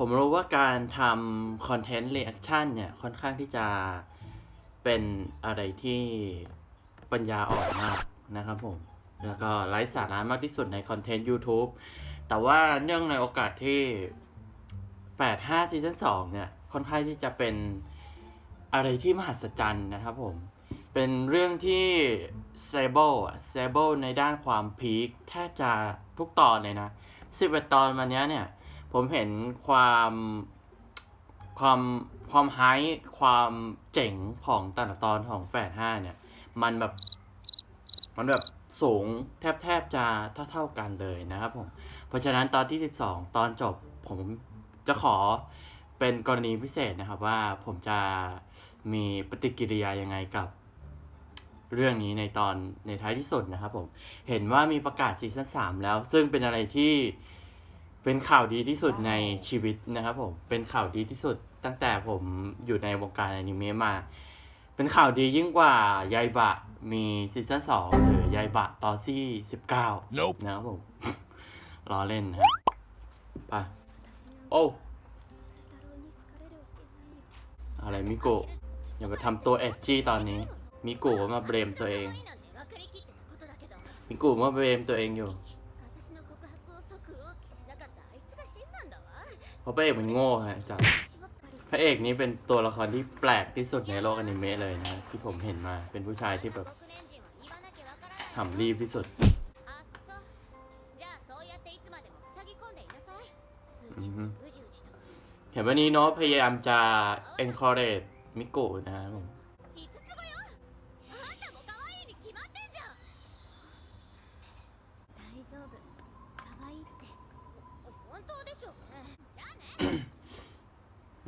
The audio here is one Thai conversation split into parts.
ผมรู้ว่าการทำคอนเทนต์เรีแอคชั่นเนี่ยค่อนข้างที่จะเป็นอะไรที่ปัญญาอ่อนมากนะครับผม แล้วก็ไร้สาระมากที่สุดในคอนเทนต์ YouTube แต่ว่าเนื่องในโอกาสที่แฝด5ซีซั่น2เนี่ยค่อนข้างที่จะเป็นอะไรที่มหัศจรรย์นะครับผม เป็นเรื่องที่เซเบิลอะเซเบิลในด้านความพีคแทบจะทุกตอนเลยนะ11ตอนมาเนี้ยเนี่ย ผมเห็นความความความไฮความเจ๋งของแต่ละตอนของแฝดห้าเนี่ย มันแบบ มันแบบสูงแทบแทบจะเท่าเท่ากันเลยนะครับผม เพราะฉะนั้นตอนที่12ตอนจบผมจะขอเป็นกรณีพิเศษนะครับว่าผมจะมีปฏิกิริยายังไงกับ เรื่องนี้ในตอนในท้ายที่สุดนะครับผม เห็นว่ามีประกาศซีซั่น3แล้ว ซึ่งเป็นอะไรที่ เป็นข่าวดีที่สุดในชีวิตนะครับผม เป็นข่าวดีที่สุดตั้งแต่ผมอยู่ในวงการอนิเมะมา เป็นข่าวดียิ่งกว่ายายบะมีซีซั่นสองหรือยายบะตอนที่สิบเก้า Nope นะครับผมล้อเล่นนะฮะไปโอ้อะไรมิโกะอย่ามาทำตัวเอดจี้ตอนนี้มิโกะก็มาเบรมตัวเองมิโกะมาเบรมตัวเองอยู่ เพ ราะพระเอกมันโง่ฮะจากพระเอกนี้เป็นตัวละครที่แปลกที่สุดในโลกอนิเมะเลยนะที่ผมเห็นมาเป็นผู้ชายที่แบบทำรีบที่สุดเห็นวันนี้เนาะพยายามจะ encourage มิโกะนะครับผม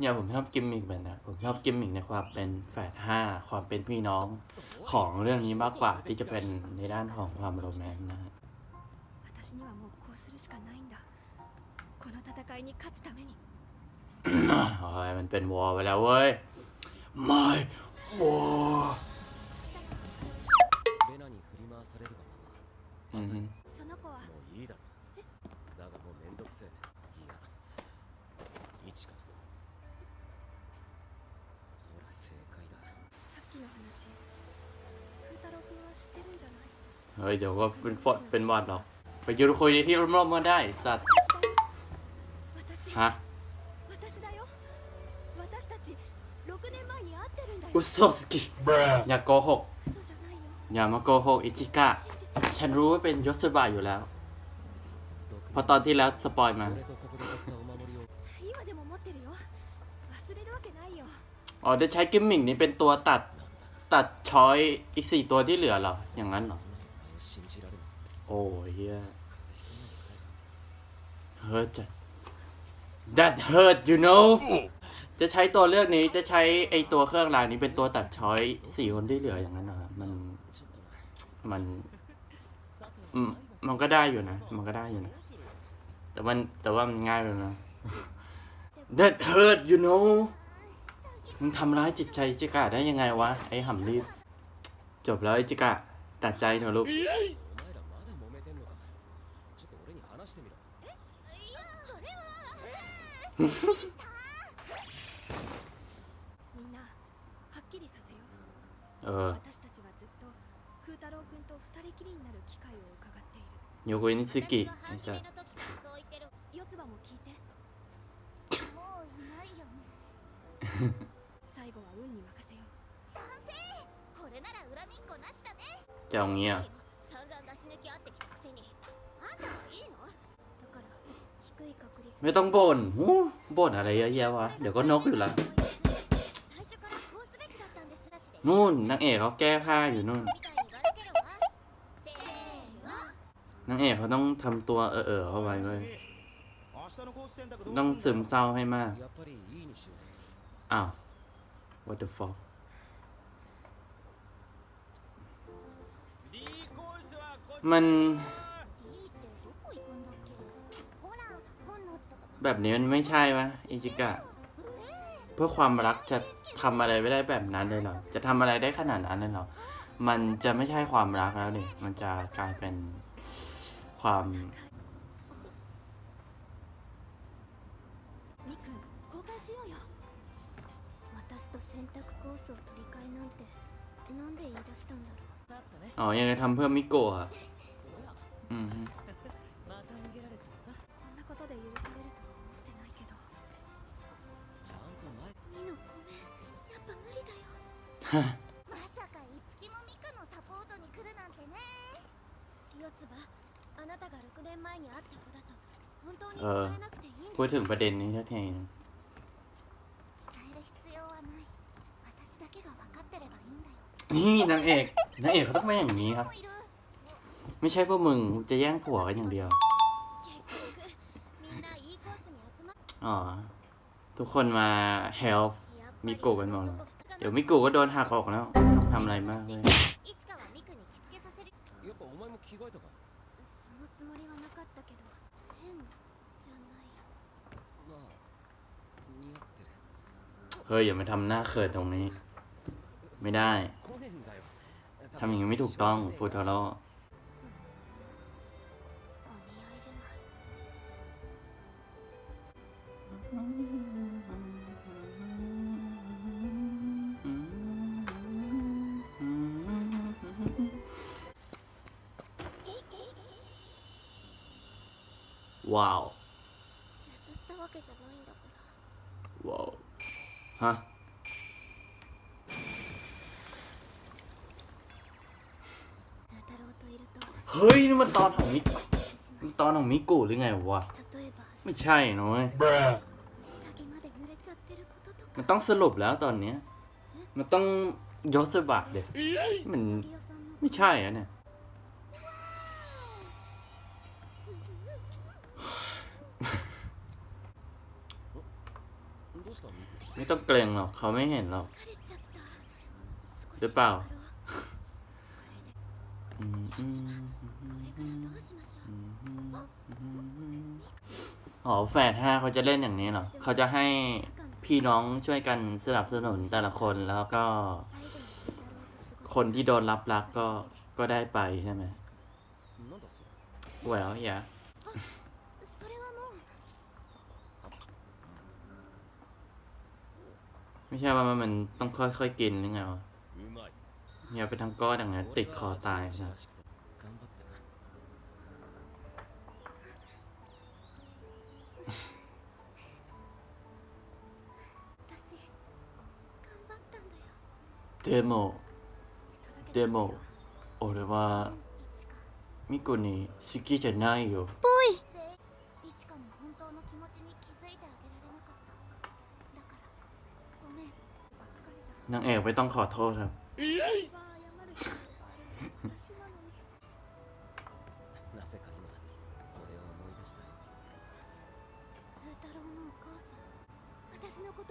เนี่ยผมชอบกิมมิกแบบนะผมชอบกิมมิกในความเป็นแฝดห้าความเป็นพี่น้องของเรื่องนี้มากกว่าที่จะเป็นในด้านของความโรแมนต์นะฮะ 私にはもうこうするしかないんだこの戦いに勝つために โอ้ยมันเป็นวอลไปแล้วเว้ย ไม่วอล レナに振り回されるが อือฮึ その子はままもういいだろだがもうめんどくせえいや一か の話風太郎君は知ってるんじゃない เฮ้ย เดี๋ยวก็เป็นฟอดเป็นวอดหรอก ไปยืนคุยในที่ร่มๆก็ได้ สัตว์ 私だよ ฮะ 私私だよ私たち6年前に会ってるんだよ อุโซสกิ Bruh. อย่าโกหก 嘘じゃないよ อย่ามาโกหกอิจิกะ 真実 ฉันรู้ว่าเป็นยศบะอยู่แล้ว เพราะตอนที่แล้วสปอยมา 俺とここで買ったお守りを今でも持ってるよ忘れるわけないよ อ๋อจะใช้กิมมิกนี้เป็นตัวตัด ตัดช้อยอีกสี่ตัวที่เหลือเหรอ อย่างนั้นเหรอ โอ้เฮียเฮิร์ตจ that hurt you know จะใช้ตัวเลือกนี้จะใช้ไอตัวเครื่องรางนี้เป็นตัวตัดช้อยสี่คนที่เหลืออย่างนั้นเหรอมัน มันมมันก็ได้อยู่นะ มันก็ได้อยู่นะ แต่มันแต่ว่ามันง่ายไปนะ that hurt you know มึงทำร้ายจิตใจจิกะได้ยังไงวะ ไอ้หำรีบ จบแล้วไอ้จิกะตัดใจเถอะลูกเออโยโกอินิสกิไอ้สัส 後は運に任せよう賛成これなら恨みっこなしだね จะเอางี้อ่ะ 散々出し抜きあってきたくせにあんたはいいのだから低い確率 ไม่ต้องบ่นหูบ่นอะไรเยอะแยะวะ เดี๋ยวก็นกอยู่ละ 最初からこうすべきだったんですし นู่นนางเอกเขาแก้ผ้าอยู่นู่น みたいにばらけるわせーの นางเอกเขาต้องทำตัวเออเออๆเข้าไว้เว้ย ต้องซึมเศร้าให้มาก やっぱりいいにしようぜ อ้าว what the fuck มันแบบนี้มันไม่ใช่ปะอิจิกะ เพื่อความรักจะทำอะไรไม่ได้แบบนั้นเลยเหรอ จะทำอะไรได้ขนาดนั้นเลยเหรอ มันจะไม่ใช่ความรักแล้วเนี่ยมันจะกลายเป็นความ 私と選択コースを取り替えなんてなんで言い出したんだろうだったね อ๋อ ยังไงทำเพื่อมิโกะอะ おや อืมฮึ また逃げられちゃったこんなことで許されるとは思ってないけどちゃんと前ミノごめんやっぱ無理だよまさかいつきもミクのサポートに来るなんてね四つ葉あなたが6年前に会った子だと本当に伝えなくていいんです พูดถึงประเด็นนี้สักทีนึ が分かってればいいんだよ นี่นางเอกนางเอกเขาต้องเป็นอย่างนี้ครับ もいる ไม่ใช่พวกมึงจะแย่งผัวกันอย่างเดียว 結局みんないいコースに集まっ อ๋อ ทุกคนมา help やっぱり มิโกะกันหมดเลย 男二人が เดี๋ยวมิโกะก็โดนหักออกแล้วไม่ต้องทำอะไรมากเลย いつかはミクに着付けさせるやっぱお前も着替えたかそのつもりはなかったけど変じゃないまあ似合ってる เฮ้ยอย่ามาทำหน้าเขินตรงนี้ ไม่ได้ทำอย่างนี้ไม่ถูกต้องฟูทาโร เฮ้ยนี่มันตอนของมิกมันตอนของมิโกหรือไงวะ ไม่ใช่น้อยมันต้องสรุปแล้วตอนเนี้ย มันต้องยศบะเด็ดมันไม่ใช่อะเนี่ย ไม่ต้องเกรงหรอกเขาไม่เห็นหรอกหรือเปล่า อ๋อแฟดห้าเขาจะเล่นอย่างนี้เหรอเขาจะให้พี่น้องช่วยกันสนับสนุนแต่ละคนแล้วก็ คนที่โดนรับรักก็ก็ได้ไปใช่ไหมว้าว yeah ไม่ใช่ว่ามันต้องค่อยๆกินหรือไงวะ อย่าไปทั้งก้อนอย่างนั้นติดคอตาย 俺 นะ は紳士らしくて頑張ってな私頑張ったんだよでも届けてでも俺はいつかミコに好きじゃないよ全員いちかの本当の気持ちに気づいてあげられなかっただからごめんばっかりだ นางเอกไม่ต้องขอโทษครับ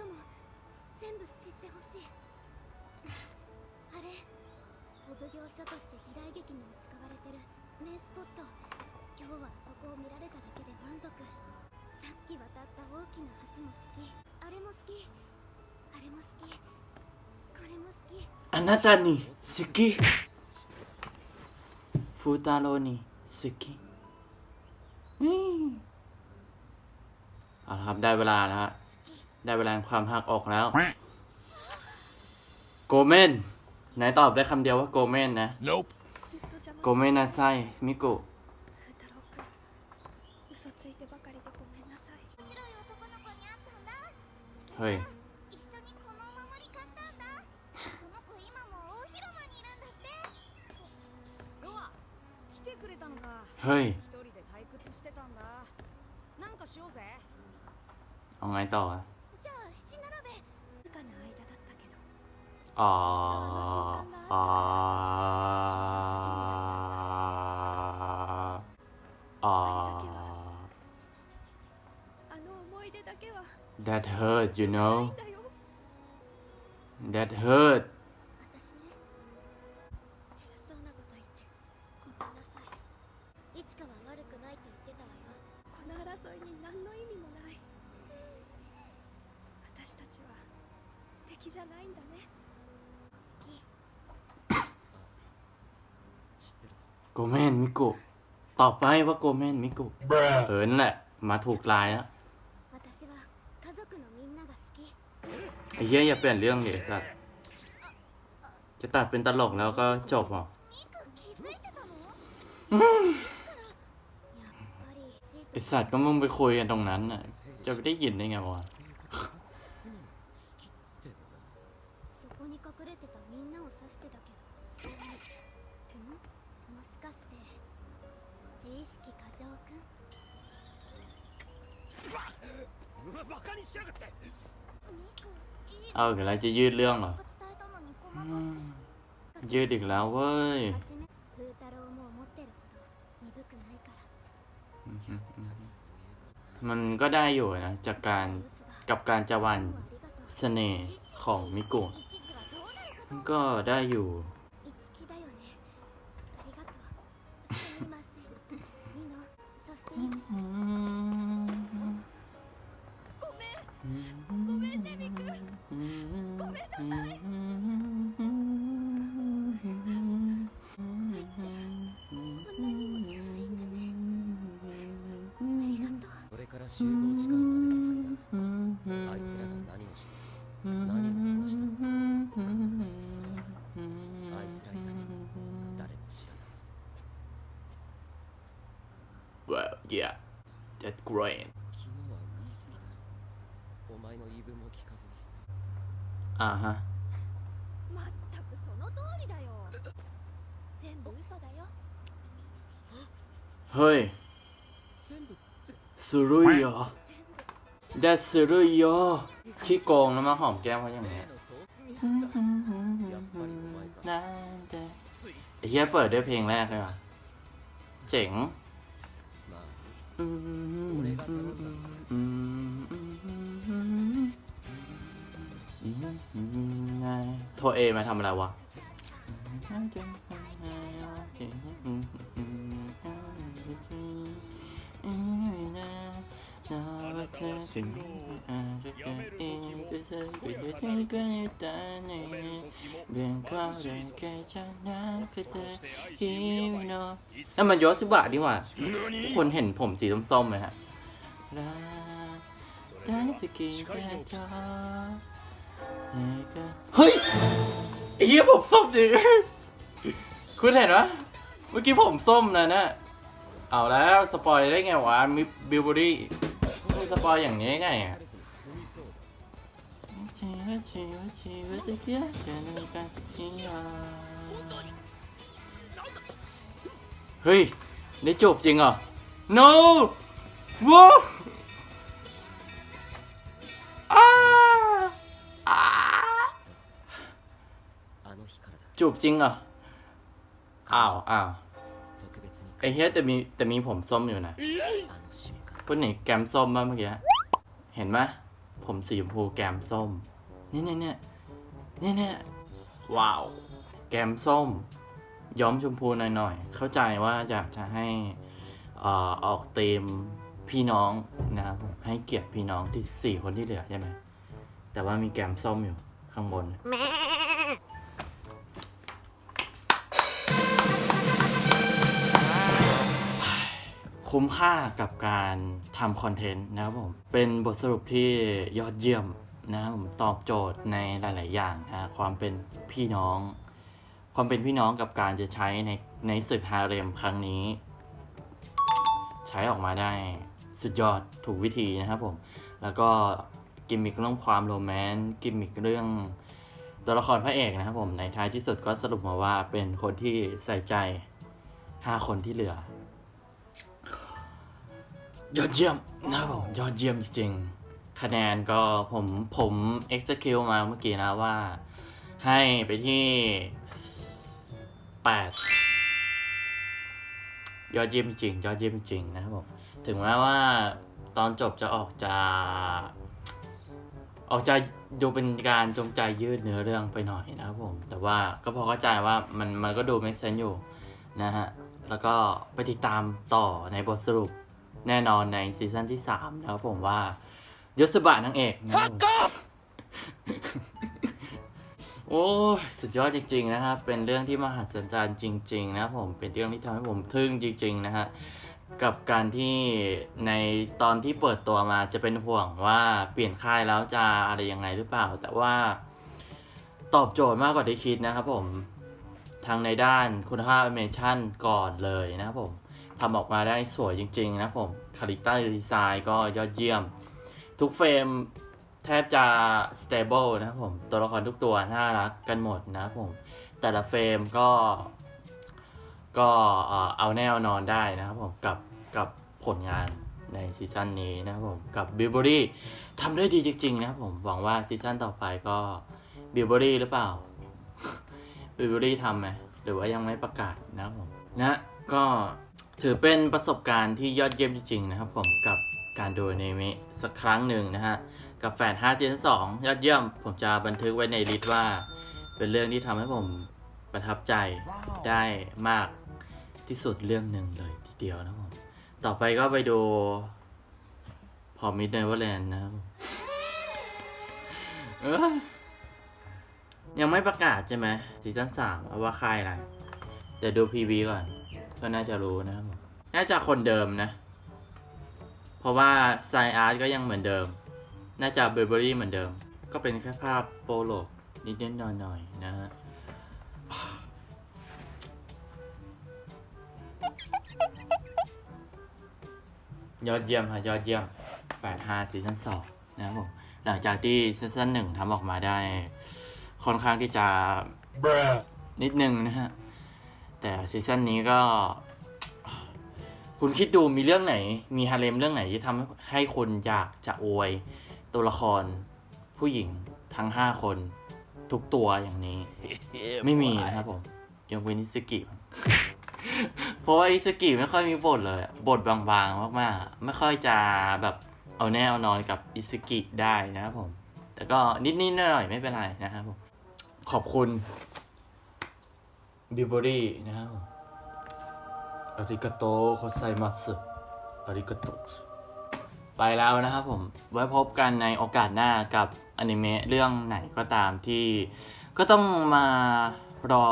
ことも全部知ってほしいあれお奉行所として時代劇にも使われてる名スポット今日はそこを見られただけで満足さっき渡った大きな橋も好きあれも好きあれも好きこれも好き อานาตานิสกิ 知ってる ฟูตาโรนิสกิอืมเอาละครับได้เวลาแล้วฮะ ได้เวลาความหักออกแล้ว โกเมนนายตอบได้คำเดียวว่าโกเมนนะ โกเมนนาไซมิโกะเฮ้ยเฮ้ยเอาไงต่ออะ ah ah ah that hurt you know? That hurt. ตอไปว่าโกเมนมิกุเผินแหละ มาถูกลายแล้วไอ้เหี้ยอย่าเปลี่ยนเรื่องเลยสัตว์จะตัดเป็นตลกแล้วก็จบหรอไอสัตว์ก็มึงไปคุยกันตรงนั้นน่ะ จะไปได้ยินได้ไงวะ เอาอีกแล้วจะยืดเรื่องเหรอยืดอีกแล้วเว้ยมันก็ได้อยู่นะ จากการกับการจะวันเสน่ห์ของมิกุก็ได้อยู่ yeah that's great 昨日は言い過ぎだお前の言い分も聞かずに อ่าฮะ まったくその通りだよ全部嘘だよ เฮ้ย 全部って สุรุยเหรอ 全部 แดสุรุยเหรอขี้โกงแล้วมาหอมแก้มเขาอย่าง 例 เงี้ย のとミスターやっぱりお前かつい ไอ้เฮียเปิดด้วยเพลงแรกเลยว่ะ เจ๋ง ま โทรเอมาทำอะไรวะや มอืมอืมอืมอืมโทรเอมาทำอะไรวะนั่นมันโยสิบะดีกว่าทุกคนเห็นผมสีส้มๆไหมฮะรักทั้งสกินแค่เฮ้ยไอ้เหี้ยผมส้มจริงคุณเห็นปะเมื่อกี้ผมส้มนะน่ะเอาแล้วสปอยได้ไงวะมิบิวบอดี้สปอยอย่างนี้ไงอะ 誰かに進みそうだเฮ้ย ได้จูบจริงเหรอ no ว้าวอ้าอ้า あの日からだ จูบจริงเหรอ อ้าว อ้าว 特別に ไอ้เฮียแต่มีแต่มีผมส้มอยู่นะ あの瞬間 คนไหนแกมส้มบ้างเมื่อกี้ เห็นไหมผมสีชมพูแกมส้ม เนี่ยเนี่ยเนี่ยเนี่ยเนี่ยว้าว แกมส้ม ย้อมชมพูหน่อยๆ เข้าใจว่าอยากจะให้เอ่อออกเต็มพี่น้องนะครับผมให้เกียรติพี่น้องที่สี่คนที่เหลือใช่ไหมแต่ว่ามีแกมส้มอยู่ข้างบนคุ้มค่ากับการทำคอนเทนต์นะครับผม เป็นบทสรุปที่ยอดเยี่ยม นะครับผมตอบโจทย์ในหลาย ๆ อย่างนะความเป็นพี่น้อง ความเป็นพี่น้องกับการจะใช้ในในศึกฮาเร็มครั้งนี้ ใช้ออกมาได้สุดยอดถูกวิธีนะครับผม แล้วก็กิมมิคเรื่องความโรแมนต์กิมมิคเรื่องตัวละครพระเอกนะครับผมในท้ายที่สุดก็สรุปมาว่าเป็นคนที่ใส่ใจ 5 คนที่เหลือ ยอดเยี่ยมนะครับผมยอดเยี่ยมจริงๆ คะแนนก็ผมผม execute มาเมื่อกี้นะว่า ให้ไปที่8ยอดเยี่ยมจริง ยอดเยี่ยมจริงนะครับผมถึงแม้ว่าตอนจบจะออกจะ ออกจะดูเป็นการจงใจยืดเนื้อเรื่องไปหน่อยนะครับผม แต่ว่าก็พอเข้าใจว่ามันมันก็ดู make sense อยู่นะฮะ แล้วก็ไปติดตามต่อในบทสรุปแน่นอนในซีซั่นที่ 3 นะครับผมว่า ยศบะนางเอกนะครับผมโอ้ยสุดยอดจริง ๆ นะครับ เป็นเรื่องที่มหัศจรรย์จริง ๆ นะครับผม เป็นเรื่องที่ทำให้ผมทึ่งจริง ๆ นะฮะ กับการที่ในตอนที่เปิดตัวมาจะเป็นห่วงว่าเปลี่ยนค่ายแล้วจะอะไรยังไงหรือเปล่า แต่ว่าตอบโจทย์มากกว่าที่คิดนะครับผม ทางในด้านคุณภาพแอนิเมชันก่อนเลยนะครับผมทำออกมาได้สวยจริง ๆ นะครับผม คาลิต้าดีไซน์ก็ยอดเยี่ยม ทุกเฟรมแทบจะ stable นะครับผม ตัวละครทุกตัวน่ารักกันหมดนะครับผม แต่ละเฟรมก็ ก็เอาแน่นอนได้นะครับผม กับกับผลงานในซีซั่นนี้นะครับผม กับบิ l บ r รี่ทำได้ดีจริง ๆ นะครับผม หวังว่าซีซั่นต่อไปก็บิ l บ r รี่หรือเปล่าบิ l บ r รี่ทำไหมหรือว่ายังไม่ประกาศนะครับผม นะ ก็ถือเป็นประสบการณ์ที่ยอดเยี่ยมจริง ๆ นะครับผมกับ การดูอนิเมะสักครั้งหนึ่งนะฮะ กับแฟน5 Gen 2ยอดเยี่ยม ผมจะบันทึกไว้ในลิสต์ว่า เป็นเรื่องที่ทำให้ผมประทับใจได้มากที่สุดเรื่องหนึ่งเลยทีเดียวนะครับผม ต่อไปก็ไปดูพอมิดเนเวอร์แลนด์นะครับผมเอ้ยยังไม่ประกาศใช่ไหมซีซั่นสามว่าค่ายอะไรเดี๋ยวดูพีวีก่อน ก็น่าจะรู้นะครับผมน่าจะคนเดิมนะ เพราะว่าไซอาร์ตก็ยังเหมือนเดิม น่าจะเบเบอรี่เหมือนเดิม ก็เป็นแค่ภาพโปโลนิดๆหน่อยๆนะฮะยอดเยี่ยมฮะยอดเยี่ยมแฝดห้าซีซั่นสองนะครับผมหลังจากที่ซีซั่นหนึ่งทำออกมาได้ ค่อนข้างที่จะนิดนึงนะฮะ แต่ซีซั่นนี้ก็ คุณคิดดูมีเรื่องไหน มีฮาเลมเรื่องไหนที่ทำให้คุณอยากจะอวย ตัวละคร ผู้หญิงทั้งห้าคน ทุกตัวอย่างนี้ ไม่มีนะครับผมยกเว้นอิสกิเพราะว่าอิสกิไม่ค่อยมีบทเลยอะบทบางๆมากๆ ไม่ค่อยจะแบบเอาแน่เอานอนกับอิสกิได้นะครับผม แต่ก็นิดๆหน่อยๆไม่เป็นไรนะครับผม ขอบคุณบิบ r รี่นะครับผม อาริกาโตโคไซมัสอาริกาโตไปแล้วนะครับผม ไว้พบกันในโอกาสหน้ากับอนิเมะเรื่องไหนก็ตามที่ ก็ต้องมารอ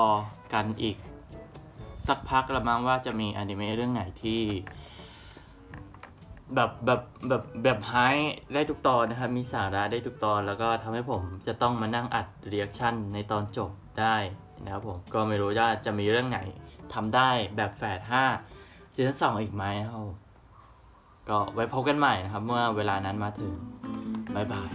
กันอีก สักพักละมั้งว่าจะมีอนิเมะเรื่องไหนที่แบบแบบแบบแบบไฮได้ทุกตอนนะครับ มีสาระได้ทุกตอนแล้วก็ทำให้ผมจะต้องมานั่งอัดเรีแอคชั่นในตอนจบได้นะครับผม ก็ไม่รู้ว่าจะมีเรื่องไหน ทำได้แบบแฝดห้าซีซั่นสองอีกไหมครับผมก็ไว้พบกันใหม่นะครับ เมื่อเวลานั้นมาถึง บ๊ายบาย